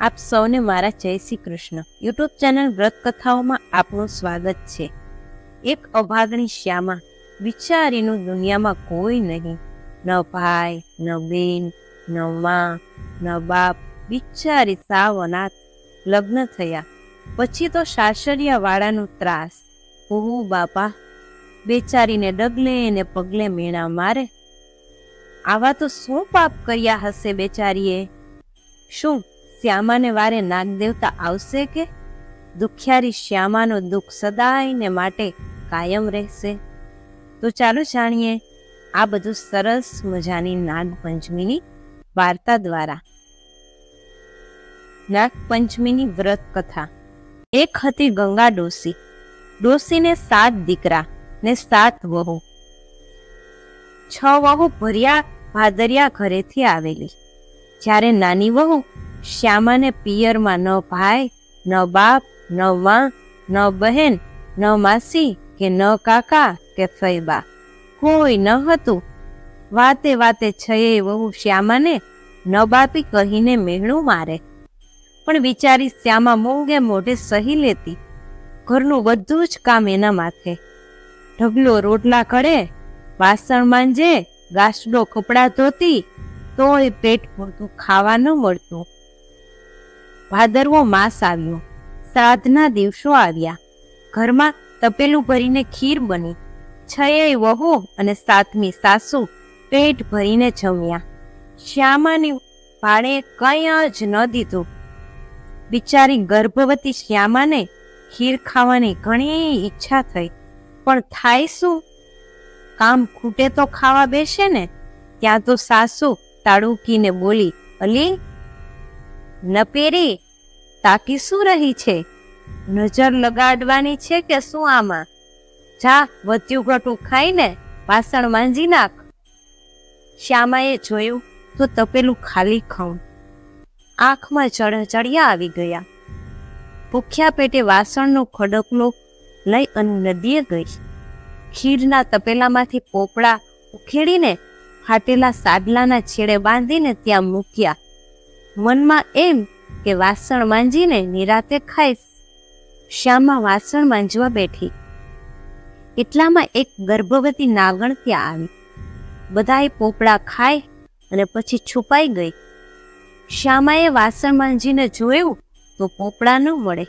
આપ સૌને મારા જય શ્રી કૃષ્ણ. યુટ્યુબ ચેનલ વ્રત કથાઓમાં આપનું સ્વાગત છે. એક અભાગણી શ્યામા વિચારીનું દુનિયામાં કોઈ નહીં. ન ભાઈ, ન બેન, ન માં, ન બાપ બિચારી સાવ અનાથ લગ્ન થયા. પછી તો સાસરિયા વાળાનું ત્રાસ. ઓહો બાપા, બેચારીને ડગલે ને પગલે મેણા મારે. આવા તો શું પાપ કર્યા હશે બેચારીએ? શું શ્યામાને વારે નાગદેવતા આવશે કે? દુખિયારી શ્યામાનો દુઃખ સદાયને માટે કાયમ રહેશે. તો ચાલો જાણીએ આ બધું સરસ મજાની નાગપંચમીની વાર્તા દ્વારા. નાગપંચમીની વ્રત કથા. એક હતી ગંગા ડોસી. ડોસીને સાત દીકરા ને સાત વહુ. છ વહુ ભર્યા ભાદરિયા ઘરેથી આવેલી. જ્યારે નાની વહુ શ્યામાને પિયરમાં ન ભાઈ, ન બાપ, ન માં ન બહેન, ન માસી કે ન કાકા કે ફૈબા. કોઈ ન હતું. વાતે વાતે છયે વહુ શ્યામાને ન બાપી કહીને મેણું મારે. પણ બિચારી શ્યામા મોંઘે મોઢે સહી લેતી. ઘરનું બધું જ કામ એના માથે. ઢગલો રોટલા કરે, વાસણ માંજે ગાસડો કપડાં ધોતી, તોય પેટ પૂરતું ખાવા ન મળતું. ભાદરવો માસ આવ્યો. શ્રાદ્ધના દિવસો આવ્યા. ઘરમાં તપેલું ભરીને ખીર બની. છયે વહુ અને સાતમી સાસુ પેટ ભરીને જમ્યા. શ્યામાની ભાડે કંઈ જ ન દીધું. બિચારી ગર્ભવતી શ્યામાને ખીર ખાવાની ઘણી ઈચ્છા થઈ. પણ થાય શું? કામ ખૂટે તો ખાવા બેસે ને? ત્યાં તો સાસુ તાડુકીને બોલી, અલી નપેરી તાકી શું રહી છે? નજર લગાડવાની છે કે શું આમાં? જા, વધ્યું ઘટું ખાઈને વાસણ માંજી નાખ. શ્યામાએ જોયું તો તપેલું ખાલી ખાઉં. આંખમાં ચડ ચડિયા આવી ગયા. ભૂખ્યા પેટે વાસણનો ખડકલો લઈ અને નદીએ ગઈ. ખીરના તપેલામાંથી પોપડા ઉખેડીને ફાટેલા સાડલાના છેડે બાંધીને ત્યાં મૂક્યા. મનમાં એમ કે વાસણ માંજીને નિરાતે ખાઈશ. શ્યામા વાસણ માંજવા બેઠી. એટલામાં એક ગર્ભવતી નાગણ ત્યાં આવી. બધાએ પોપડા ખાય અને પછી છુપાઈ ગઈ. શ્યામાએ વાસણ માંજીને જોયું તો પોપડા ન મળે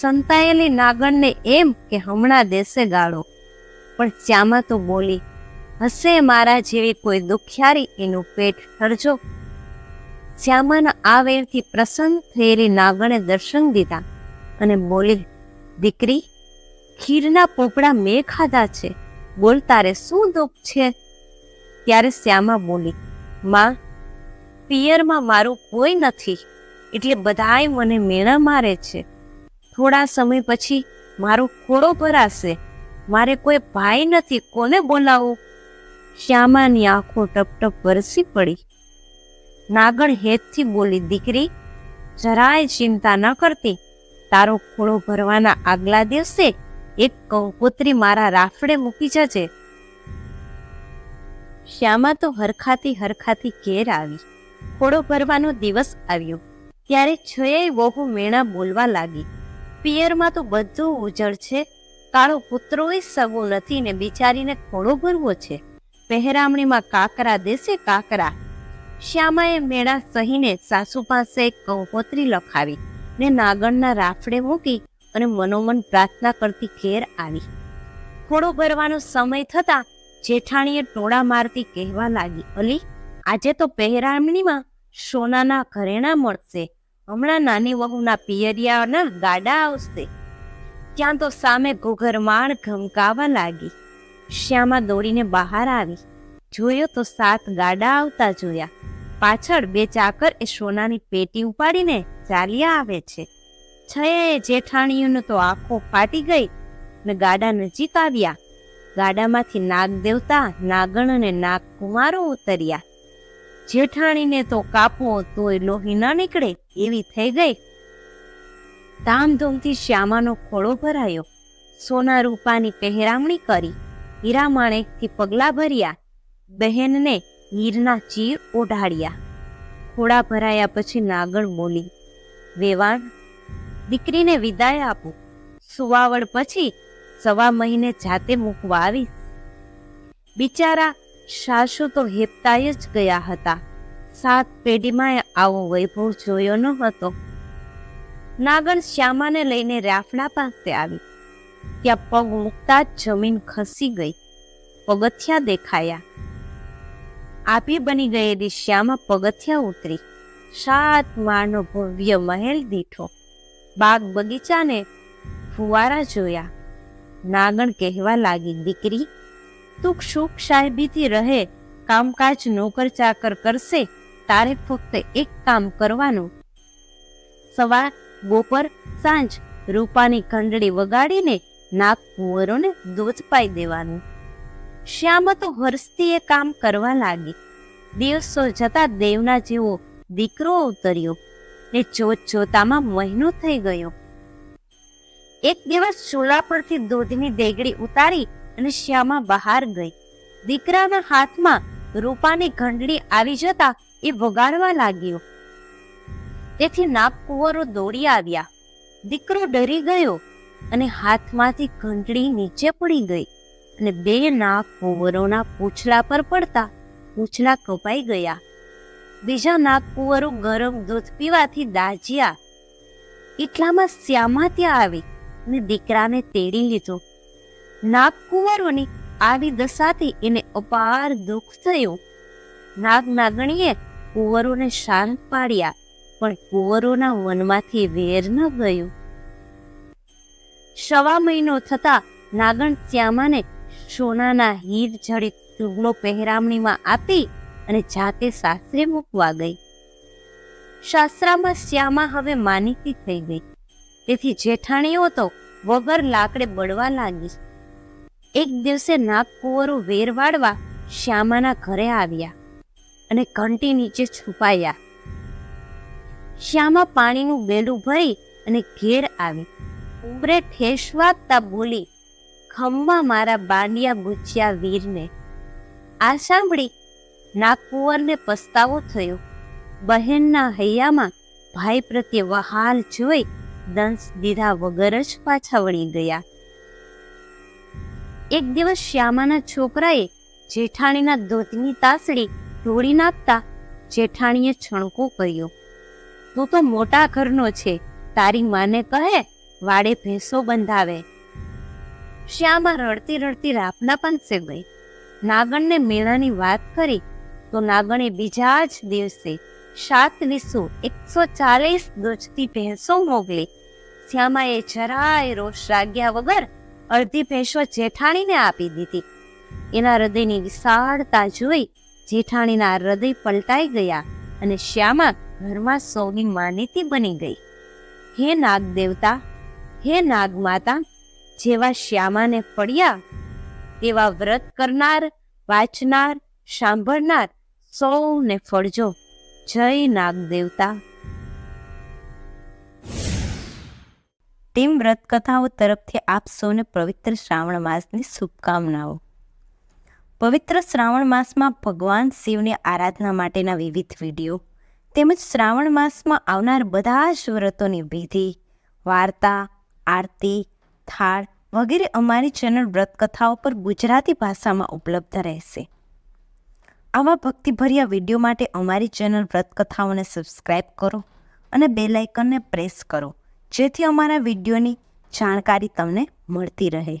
સંતાયેલી નાગણને એમ કે હમણાં દેશે ગાળો. પણ શ્યામા તો બોલી, હશે મારા જેવી કોઈ દુખિયારી, એનું પેટ ઠરજો શ્યામાના આ વેરથી પ્રસન્ન થયેલી નાગણે દર્શન દીધા અને બોલી, દીકરી, ખીરના પોપડા મેં ખાધા છે. બોલ, તારે શું દુઃખ છે? ત્યારે શ્યામા બોલી, માં, પિયરમાં મારું કોઈ નથી, એટલે બધાય મને મેણા મારે છે. થોડા સમય પછી મારો ખોડો ભરાશે. મારે કોઈ ભાઈ નથી, કોને બોલાવું? શ્યામાની આંખો ટપટપ વરસી પડી. નાગણ હેતથી બોલી, દીકરી, જરાય ચિંતા ન કરતી. તારો ખોળો ભરવાના આગલા દિવસે એક કંકોત્રી મારા રાફડે મૂકી જજે. શ્યામા તો હરખાતી હરખાતી ઘેર આવી. ખોળો ભરવાનો દિવસ આવ્યો. ત્યારે છયે વહુ મેણા બોલવા લાગી, પિયરમાં તો બધું ઉજળ છે. કાળો પુત્રોય સગો નથી ને બિચારીને ખોડો ભરવો છે. પહેરામણીમાં કાકરા દેશે કાકરા. શ્યામાએ મેળા સહીને સાસુ પાસે કંકોત્રી લખાવી ને નાગણના રાફડે મૂકી અને મનોમન પ્રાર્થના કરતી ઘેર આવી. ખોડો ભરવાનો સમય થતા જેઠાણીએ ટોળા મારતી કહેવા લાગી, અલી, આજે તો પહેરામણીમાં સોનાના ઘરેણા મળશે, હમણાં નાની વહુના પિયરિયાના ગાડા આવશે. ત્યાં તો સામે ઘોઘરમાળ ઘમકાવા લાગી. શ્યામા દોડીને બહાર આવી. જોયો તો સાત ગાડા આવતા જોયા. પાછળ બે ચાકર એ સોનાની પેટી ઉપાડીને ચાલ્યા આવે છે. છયે જેઠાણીઓનો તો આંખો ફાટી ગઈ ને ગાડા નજીક આવ્યા. ગાડામાંથી નાગ દેવતા નાગણ અને નાગ કુમારો ઉતર્યા. જેઠાણીને તો કાપો તોય લોહી ન નીકળે એવી થઈ ગઈ. ધામધૂમથી શ્યામાનો ખોળો ભરાયો. સોના રૂપાની પહેરામણી કરી. હીરા માણેકથી પગલા ભર્યા. બહેનને હીરના ચીર ઓઢાડ્યા ખોડા ભરાયા પછી નાગણ બોલી, વેવાણ, દીકરીને વિદાય આપું. સુવાવડ પછી સવા મહિને જાતે મૂકવા આવીશ. બિચારા સાસુ તો હેપતાય જ ગયા હતા. સાત પેઢીમાં આવો વૈભવ જોયો ન હતો. નાગણ શ્યામાને લઈને રાફડા પાસે આવી. ત્યાં પગ મૂકતા જ જમીન ખસી ગઈ. પગથિયા દેખાયા. આપી બની ગયેલી શ્યામા પગથિયા ઉતરી. સાત માળનો ભવ્ય મહેલ દીઠો. બાગ બગીચાને ફુવારા જોયા. નાગણ કહેવા લાગી, દીકરી, તું સુખ સાહેબીથી રહે, કામકાજ નોકર ચાકર કરશે, તારે ફક્ત એક કામ કરવાનું. સવાર, બપોર, સાંજ, રૂપાની ખંડળી વગાડીને નાગ કુંવરોને દૂધ પાઈ દેવાનું. શ્યામ તો હર્ષથી એ કામ કરવા લાગી. દિવસો જતા દેવના જેવો દીકરો ઉતર્યો ને જોત જોતામાં મહિનો થઈ ગયો. એક દિવસ ચૂલા પરથી દૂધની દેગડી ઉતારી અને શ્યામા બહાર ગઈ. દીકરાના હાથમાં રૂપાની ઘંટડી આવી જતા એ વગાડવા લાગ્યો. તેથી નાક કુંવરો દોડી આવ્યા. દીકરો ડરી ગયો અને હાથમાંથી ઘંટડી નીચે પડી ગઈ. અને બે નાગ કુંવરોના પૂંછડા પર પડતા પૂછલા કપાઈ ગયા. બીજા નાગ કુંવરો ગરમ દૂધ પીવાથી દાજ્યા. એટલામાં શ્યામા ત્યાં આવી? અને દીકરાને તેડી લીધો. નાગ કુંવરોની આવી દશાથી એને અપાર દુઃખ થયું. નાગ નાગણીએ કુંવરોને શાંત પાડ્યા, પણ કુંવરોના વનમાંથી વેર ન ગયું. સવા મહિનો થતા નાગણ શ્યામાને સોનાના હીર જડિત ચૂગલો પહેરામણીમાં આપી અને જાતે શાસ્ત્રે મૂકવા ગઈ. શાસ્ત્રામાં શ્યામા હવે માનીતી થઈ ગઈ. તેથી જેઠાણીઓ તો વગર લાકડે બળવા લાગી. એક દિવસે નાગકુંવરો વેર વાળવા શ્યામાના ઘરે આવ્યા અને ઘંટી નીચે છુપાયા. શ્યામા પાણીનું બેલું ભરી અને ઘેર આવી. ઉમરે ઠેસ વાગતા બોલી ખમ્મા મારા બાંડિયા બુચ્યા વીરને. આ સાંભળી નાગકુંવરને પસ્તાવો થયો. બહેનના હૈયામાં ભાઈ પ્રત્યે વહાલ જોઈ દંશ દીધા વગર જ પાછા વળી ગયા. એક દિવસ શ્યામાના છોકરાએ જેઠાણીના દૂધની તાસડી તોડી નાખતા જેઠાણીએ છણકો કર્યો. તું તો મોટા ઘરનો છે. તારી માને કહે, વાડે ભેંસો બંધાવે. શ્યામા રડતી રડતી રાપના પાસે ગઈ. નાગણને મેળાની વાત કરી તો નાગણે બીજા જ દિવસે સાત વિસો એકસો ચાલીસ દોજતી ભેંસો મોકલી. શ્યામાએ જરાય રોષ રાગ્યા વગર અડધી ભેંસો જેઠાણીને આપી દીધી. એના હૃદયની વિશાળતા જોઈ જેઠાણીના હૃદય પલટાઈ ગયા અને શ્યામા ઘરમાં સૌની માનીતી બની ગઈ. હે નાગ દેવતા હે નાગ માતા જેવા શ્યામાને પડ્યા તેવા વ્રત કરનાર, વાંચનાર, સાંભળનાર સૌને ફળજો. જય નાગ દેવતા તેમ વ્રત કથાઓ તરફથી આપ સૌને પવિત્ર શ્રાવણ માસની શુભકામનાઓ. પવિત્ર શ્રાવણ માસમાં ભગવાન શિવની આરાધના માટેના વિવિધ વીડિયો, તેમજ શ્રાવણ માસમાં આવનાર બધા જ વ્રતોની વિધિ, વાર્તા, આરતી થાળ વગેરે અમારી ચેનલ વ્રતકથાઓ પર ગુજરાતી ભાષામાં ઉપલબ્ધ રહેશે. આવા ભક્તિભર્યા વીડિયો માટે અમારી ચેનલ વ્રતકથાઓને સબસ્ક્રાઈબ કરો અને બે લાઇકનને પ્રેસ કરો, જેથી અમારા વિડીયોની જાણકારી તમને મળતી રહે.